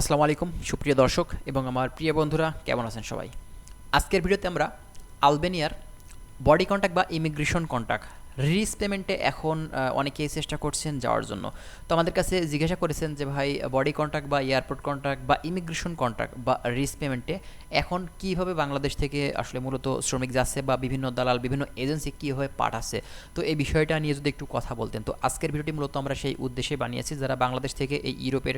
আসসালামু আলাইকুম, সুপ্রিয় দর্শক এবং আমার প্রিয় বন্ধুরা, কেমন আছেন সবাই? আজকের ভিডিওতে আমরা আলবেনিয়ার বডি কন্ট্যাক্ট বা ইমিগ্রেশন কন্ট্যাক্ট রিলিজ পেমেন্টে এখন অনেকেই চেষ্টা করছেন যাওয়ার জন্য। তো আমাদের কাছে জিজ্ঞাসা করেছেন যে, ভাই, বডি কন্ট্রাক্ট বা এয়ারপোর্ট কন্ট্রাক্ট বা ইমিগ্রেশন কন্ট্রাক্ট বা রিলিজ পেমেন্টে এখন কীভাবে বাংলাদেশ থেকে আসলে মূলত শ্রমিক যাচ্ছে বা বিভিন্ন দালাল, বিভিন্ন এজেন্সি কীভাবে পাঠাচ্ছে? তো এই বিষয়টা নিয়ে যদি একটু কথা বলতেন। তো আজকের ভিডিওটি মূলত আমরা সেই উদ্দেশ্যে বানিয়েছি, যারা বাংলাদেশ থেকে এই ইউরোপের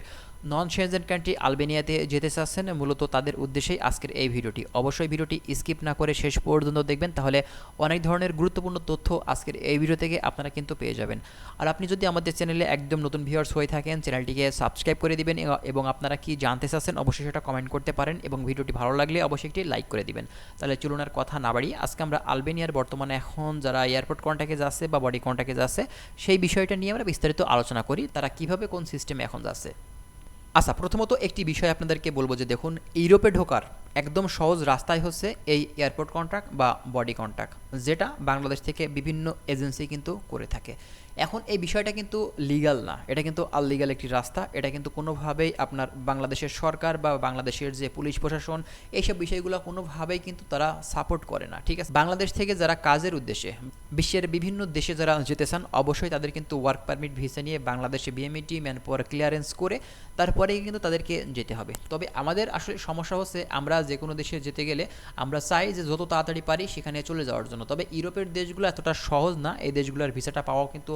নন সেনজেন কান্ট্রি আলবেনিয়াতে যেতে চাচ্ছেন, মূলত তাদের উদ্দেশ্যেই আজকের এই ভিডিওটি। অবশ্যই ভিডিওটি স্কিপ না করে শেষ পর্যন্ত দেখবেন, তাহলে অনেক ধরনের গুরুত্বপূর্ণ তথ্য আজকের এই ভিডিও থেকে আপনারা কিন্তু পেয়ে যাবেন। আর আপনি যদি আমাদের চ্যানেলে একদম নতুন ভিউয়ার্স হয়ে থাকেন চ্যানেলটিকে সাবস্ক্রাইব করে দিবেন এবং আপনারা কি জানতে চাচ্ছেন, অবশ্যই সেটা কমেন্ট করতে পারেন, এবং ভিডিওটি ভালো লাগলে অবশ্যই একটি লাইক করে দিবেন। তাহলে চলুন আর কথা না বাড়িয়ে, আজকে আমরা আলবেনিয়ার বর্তমানে এখন যারা এয়ারপোর্ট কন্ট্যাক্টে যাচ্ছে বা বডি কন্ট্যাক্টে যাচ্ছে, সেই বিষয়টা নিয়ে আমরা বিস্তারিত আলোচনা করি, তারা কীভাবে কোন সিস্টেমে এখন যাচ্ছে। আচ্ছা প্রথমত একটি বিষয় আপনাদেরকে বলব যে দেখুন, ইউরোপে ঢোকার একদম সহজ রাস্তাই হচ্ছে এই এয়ারপোর্ট কন্ট্রাক্ট বা বডি কন্ট্রাক্ট, যেটা বাংলাদেশ থেকে বিভিন্ন এজেন্সি কিন্তু করে থাকে। এখন এই বিষয়টা কিন্তু লিগাল না, এটা কিন্তু আনলিগাল একটি রাস্তা, এটা কিন্তু কোনোভাবেই আপনার বাংলাদেশের সরকার বা বাংলাদেশের যে পুলিশ প্রশাসন, এইসব বিষয়গুলো কোনোভাবেই কিন্তু তারা সাপোর্ট করে না, ঠিক আছে? বাংলাদেশ থেকে যারা কাজের উদ্দেশ্যে, বিশ্বের বিভিন্ন দেশে যারা যেতে চান, অবশ্যই তাদের কিন্তু ওয়ার্ক পারমিট ভিসা নিয়ে বাংলাদেশে বিএমইটি ম্যান পাওয়ার ক্লিয়ারেন্স করে, তারপরেই কিন্তু তাদেরকে যেতে হবে। তবে আমাদের আসলে সমস্যা হচ্ছে, আমরা যে কোনো দেশে যেতে গেলে আমরা চাই যে যত তাড়াতাড়ি পারি সেখানে চলে যাওয়ার জন্য। তবে ইউরোপের দেশগুলো এতটা সহজ না, এই দেশগুলোর ভিসাটা পাওয়াও কিন্তু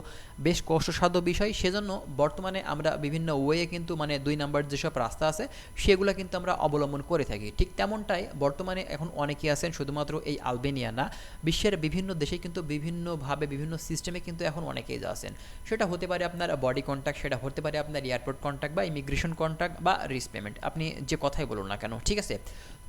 বেশ কষ্টসাধ্য বিষয়। সেজন্য বর্তমানে আমরা বিভিন্ন ওয়ে কিন্তু মানে দুই নাম্বার যেসব রাস্তা আছে, সেগুলো কিন্তু আমরা অবলম্বন করে থাকি। ঠিক তেমনটাই বর্তমানে এখন অনেকেই আছেন, শুধুমাত্র এই আলবেনিয়া না, বিশ্বের বিভিন্ন দেশে কিন্তু বিভিন্নভাবে, বিভিন্ন সিস্টেমে কিন্তু এখন অনেকেই আছেন। সেটা হতে পারে আপনার বডি কন্ট্যাক্ট সেটা হতে পারে আপনার এয়ারপোর্ট কন্ট্যাক্ট বা ইমিগ্রেশন কন্ট্যাক্ট বা রিস পেমেন্ট আপনি যে কথাই বলুন না কেন, ঠিক আছে?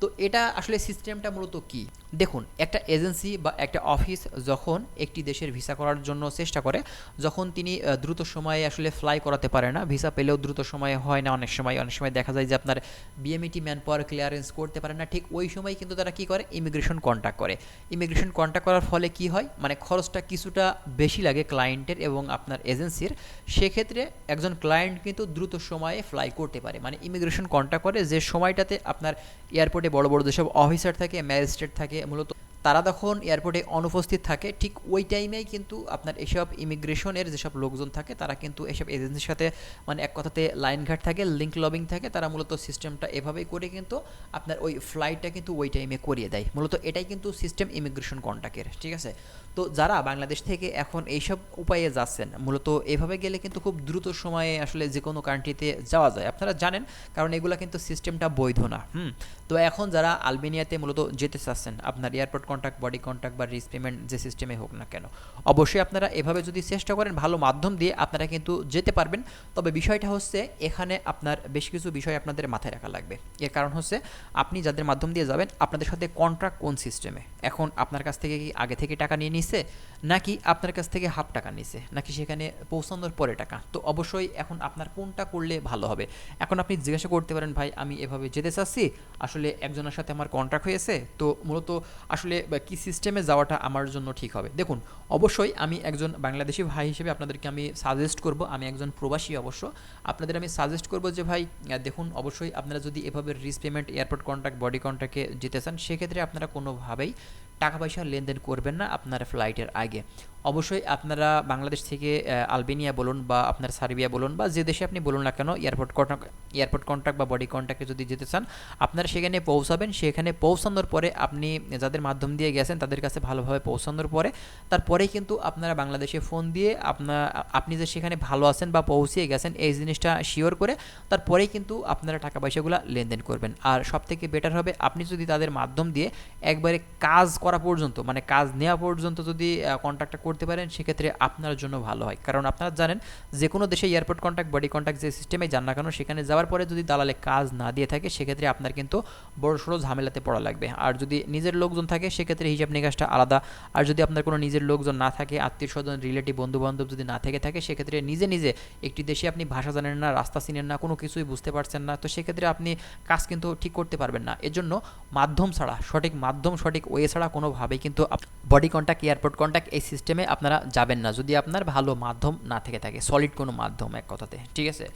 তো এটা আসলে সিস্টেমটা মূলত কি? দেখুন, একটা এজেন্সি বা একটা অফিস যখন একটি দেশের ভিসা করার জন্য চেষ্টা করে, যখন তিনি দ্রুত সময়ে আসলে ফ্লাই করাতে পারে না, ভিসা পেলেও দ্রুত সময়ে হয় না, অনেক সময় অনেক সময় দেখা যায় যে আপনার বিএমইটি ম্যান পাওয়ার ক্লিয়ারেন্স করতে পারে না, ঠিক ওই সময় কিন্তু তারা কি করে? ইমিগ্রেশন কন্ট্যাক্ট করে। ইমিগ্রেশন কন্ট্যাক্ট করার ফলে কি হয়? মানে খরচটা কিছুটা বেশি লাগে ক্লায়েন্টের এবং আপনার এজেন্সির সেক্ষেত্রে একজন ক্লায়েন্ট কিন্তু দ্রুত সময়ে ফ্লাই করতে পারে। মানে ইমিগ্রেশন কন্ট্যাক্ট করে যে সময়টাতে আপনার এয়ারপোর্টে বড় বড় যেসব অফিসার থাকে, ম্যাজিস্ট্রেট থাকে, মূলত তারা তখন এয়ারপোর্টে অনুপস্থিত থাকে। ঠিক ওই টাইমেই কিন্তু আপনার এসব ইমিগ্রেশনের যেসব লোকজন থাকে, তারা কিন্তু এসব এজেন্সির সাথে মানে এক কথাতে লাইনঘাট থাকে, লিঙ্ক লবিং থাকে। তারা মূলত সিস্টেমটা এভাবেই করে কিন্তু আপনার ওই ফ্লাইটটা কিন্তু ওই টাইমে করিয়ে দেয়। মূলত এটাই কিন্তু সিস্টেম ইমিগ্রেশন কন্ট্যাক্টের ঠিক আছে? তো যারা বাংলাদেশ থেকে এখন এইসব উপায়ে যাচ্ছেন, মূলত এভাবে গেলে কিন্তু খুব দ্রুত সময়ে আসলে যে কোনো কান্ট্রিতে যাওয়া যায়। আপনারা জানেন, কারণ এগুলো কিন্তু সিস্টেমটা বৈধ না, হুম? তো এখন যারা আলবেনিয়াতে মূলত যেতে চাচ্ছেন, আপনার এয়ারপোর্ট কন্ট্যাক্ট বডি কন্ট্যাক্ট বা রিস পেমেন্ট যে সিস্টেমে হোক না কেন, অবশ্যই আপনারা এভাবে যদি চেষ্টা করেন, ভালো মাধ্যম দিয়ে আপনারা কিন্তু যেতে পারবেন। তবে বিষয়টা হচ্ছে, এখানে আপনার বেশ কিছু বিষয় আপনাদের মাথায় রাখা লাগবে। এর কারণ হচ্ছে, আপনি যাদের মাধ্যম দিয়ে যাবেন, আপনাদের সাথে কন্ট্রাক্ট কোন সিস্টেমে এখন আপনার কাছ থেকে কি আগে থেকে টাকা নিয়ে নিছে, নাকি আপনার কাছ থেকে হাফ টাকা নিছে, নাকি সেখানে পৌঁছানোর পরে টাকা? তো অবশ্যই এখন আপনার কোনটা করলে ভালো হবে? এখন আপনি জিজ্ঞাসা করতে পারেন, ভাই, আমি এভাবে যেতে চাচ্ছি, আসলে একজনের সাথে আমার কন্ট্রাক্ট হয়েছে, তো মূলত আসলে কি সিস্টেমে যাওয়াটা আমার জন্য ঠিক হবে? দেখুন, অবশ্যই আমি একজন বাংলাদেশি ভাই হিসেবে আপনাদেরকে আমি সাজেস্ট করব, আমি একজন প্রবাসী অবশ্য, আপনাদের আমি সাজেস্ট করব যে, ভাই দেখুন, অবশ্যই আপনারা যদি এভাবে রিস পেমেন্ট এয়ারপোর্ট কন্ট্রাক্ট বডি কন্ট্রাক্টে যেতে চান, সেক্ষেত্রে আপনারা কোনোভাবেই টাকা পয়সা লেনদেন করবেন না আপনার ফ্লাইটের আগে। অবশ্যই আপনারা বাংলাদেশ থেকে আলবেনিয়া বলুন বা আপনার সার্বিয়া বলুন বা যে দেশে আপনি বলুন না কেন, এয়ারপোর্ট কন্ট্রাক্ট এয়ারপোর্ট কন্ট্রাক্ট বা বডি কন্ট্রাক্টে যদি যেতে চান, আপনারা সেখানে পৌঁছাবেন। সেখানে পৌঁছানোর পরে আপনি যাদের মাধ্যম দিয়ে গেছেন, তাদের কাছে ভালোভাবে পৌঁছানোর পরে, তারপরে কিন্তু আপনারা বাংলাদেশে ফোন দিয়ে আপনার আপনি যে সেখানে ভালো আছেন বা পৌঁছিয়ে গেছেন, এই জিনিসটা শিওর করে তারপরেই কিন্তু আপনারা টাকা পয়সাগুলো লেনদেন করবেন। আর সব থেকে বেটার হবে, আপনি যদি তাদের মাধ্যম দিয়ে একবারে কাজ করা পর্যন্ত মানে কাজ নেওয়া পর্যন্ত যদি কন্ট্রাক্টটা করতে পারেন, সেক্ষেত্রে আপনার জন্য ভালো হয়। কারণ আপনারা জানেন যে কোনো দেশে এয়ারপোর্ট কন্ট্যাক্ট বডি কন্ট্যাক্ট যে সিস্টেমে যান না কেন, সেখানে যাওয়ার পরে যদি দালালে কাজ না দিয়ে থাকে, সেক্ষেত্রে আপনার কিন্তু বড় সড়ো ঝামেলাতে পড়া লাগবে। আর যদি নিজের লোকজন থাকে, সেক্ষেত্রে হিসাব নিকাশটা আলাদা। আর যদি আপনার কোনো নিজের লোকজন না থাকে আত্মীয় স্বজন রিলেটিভ বন্ধু বান্ধব যদি না থেকে থাকে, সেক্ষেত্রে নিজে নিজে একটি দেশে আপনি ভাষা জানেন না, রাস্তা চিনেন না, কোনো কিছুই বুঝতে পারছেন না, তো সেক্ষেত্রে আপনি কাজ কিন্তু ঠিক করতে পারবেন না। এজন্য মাধ্যম ছাড়া, সঠিক মাধ্যম, সঠিক ওয়ে ছাড়া কোনোভাবেই কিন্তু বডি কন্ট্যাক্ট এয়ারপোর্ট কন্ট্যাক্ট এই সিস্টেমে আপনারা যাবেন না। যদি আপনার ভালো মাধ্যম না থেকে থাকে সলিড কোনো মাধ্যম এক কথাতে, ঠিক আছে?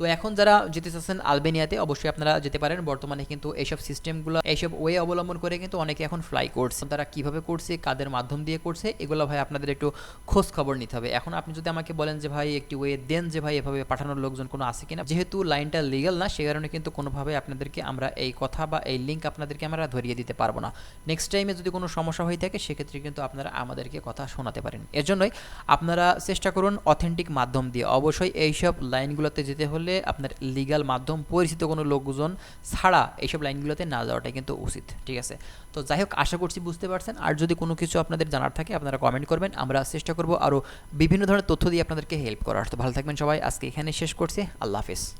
তো এখন যারা যেতে চাচ্ছেন আলবেনিয়াতে, অবশ্যই আপনারা যেতে পারেন। বর্তমানে কিন্তু এইসব সিস্টেমগুলো এইসব ওয়ে অবলম্বন করে কিন্তু অনেকে এখন ফ্লাই করছে তারা কীভাবে করছে, কাদের মাধ্যম দিয়ে করছে, এগুলো ভাই আপনাদের একটু খোঁজ খবর নিতে হবে। এখন আপনি যদি আমাকে বলেন যে ভাই একটি ওয়ে দেন যে ভাই এভাবে পাঠানোর লোকজন কোনো আছে কিনা, যেহেতু লাইনটা লিগাল না, সে কারণে কিন্তু কোনোভাবে আপনাদেরকে আমরা এই কথা বা এই লিঙ্ক আপনাদেরকে আমরা ধরিয়ে দিতে পারব না। নেক্সট টাইমে যদি কোনো সমস্যা হয়ে থাকে, সেক্ষেত্রে কিন্তু আপনারা আমাদেরকে কথা শোনাতে পারেন। এর জন্যই আপনারা চেষ্টা করুন অথেন্টিক মাধ্যম দিয়ে। অবশ্যই এইসব লাইনগুলোতে যেতে হলে আপনার লিগাল মাধ্যম, পরিচিত কোনো লোকজন ছাড়া এইসব লাইনগুলোতে না যাওয়াটাই কিন্তু উচিত, ঠিক আছে? তো যাই হোক, আশা করছি বুঝতে পারছেন। আর যদি কোনো কিছু আপনাদের জানার থাকে, আপনারা কমেন্ট করবেন। আমরা চেষ্টা করব আরও বিভিন্ন ধরনের তথ্য দিয়ে আপনাদেরকে হেল্প করার। তো ভালো থাকবেন সবাই। আজকে এখানে শেষ করছি। আল্লাহ হাফিজ।